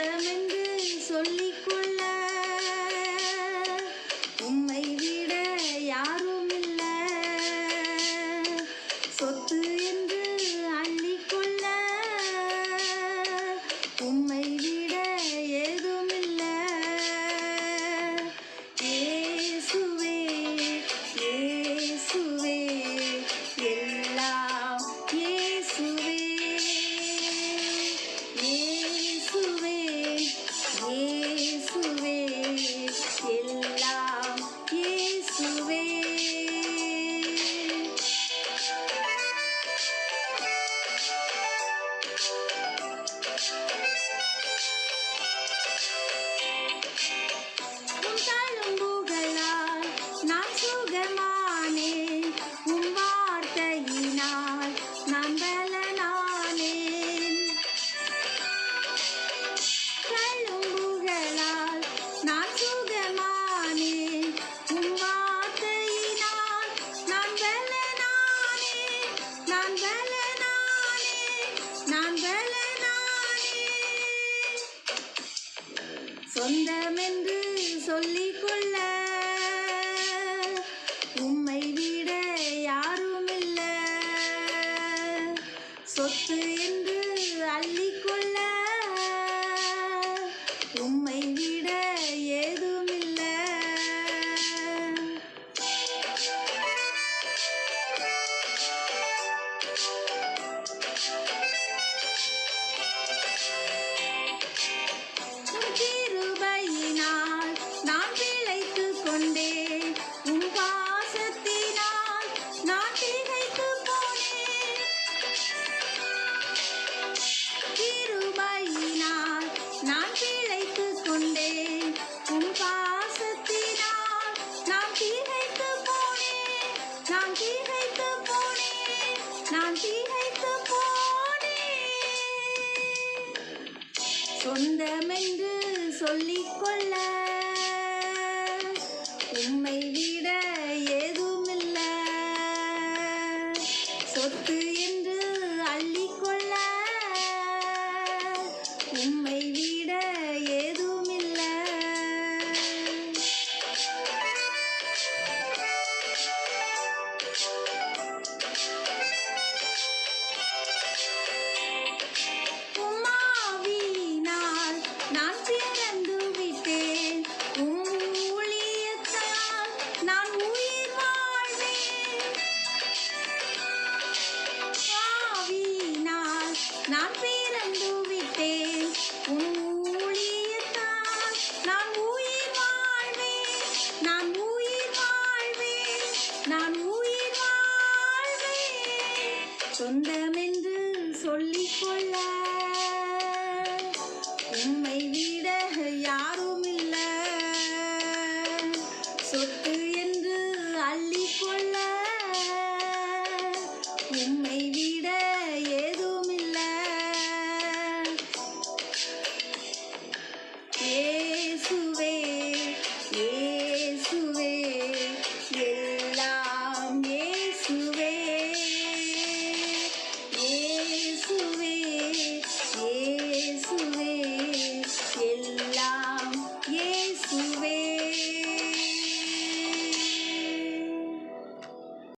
the நான் பலனானே நான் பலனானே சொந்தமென்று சொல்லிக் கொள்ள உம்மை விட யாரும் இல்லை சொத்து என்று அள்ளிக்கொள்ள நான் திகைத்துப் போனேன் சொந்தமென்று சொல்லிக்கொள்ள சொந்தமென்று சொல்லிக்கொள்ள. உம்மை விட யாரும் இல்லை சொத்து